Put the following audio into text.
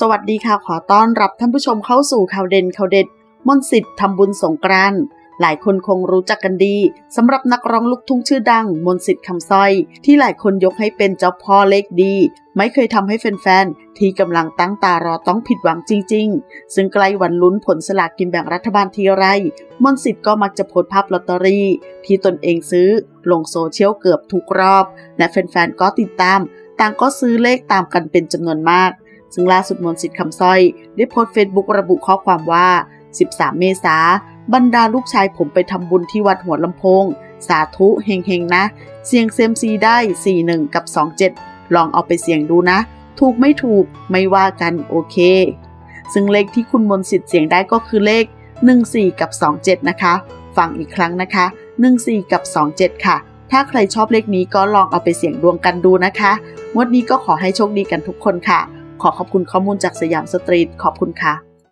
สวัสดีค่ะขอต้อนรับท่านผู้ชมเข้าสู่ข่าวเด่นข่าวเด็ดมนสิทธิ์ทำบุญสงกรานต์หลายคนคงรู้จักกันดีสำหรับนักร้องลูกทุ่งชื่อดัง มนสิทธิ์คำสร้อย ที่หลายคนยกให้เป็นเจ้าพ่อเลขดี ไม่เคยทำให้แฟนๆ ที่กำลังตั้งตารอต้องผิดหวังจริง ๆ ซึ่งใกล้วันลุ้นผลสลากกินแบ่งรัฐบาลทีไร มนสิทธิ์ก็มักจะโพสภาพลอตเตอรี่ ที่ตนเองซื้อ ลงโซเชียลเกือบทุกรอบ และแฟนๆ ก็ติดตาม ต่างก็ซื้อเลขตามกันเป็นจำนวนมาก ซึ่งล่าสุดมนสิทธิ์คำสร้อย ได้โพสต์เฟซบุ๊กระบุข้อความว่า 13 เมษาบรรดาลูกชายผมไปทำบุญที่วัดหัวลำโพง สาธุเฮงเฮงๆนะ เสียงเซมซีได้ 41 กับ 27 ลองเอาไปเสี่ยงดูนะ ถูกไม่ถูกไม่ว่ากันโอเค ซึ่งเลขที่คุณมนสิทธิ์เสียงได้ก็คือเลข 14 กับ 27 นะคะ ฟังอีกครั้งนะคะ 14 กับ 27 ค่ะ ถ้าใครชอบเลขนี้ก็ลองเอาไปเสี่ยงดวงกันดูนะคะ งวดนี้ก็ขอให้โชคดีกันทุกคนค่ะ ขอขอบคุณข้อมูลจากสยามสตรีทขอบคุณค่ะ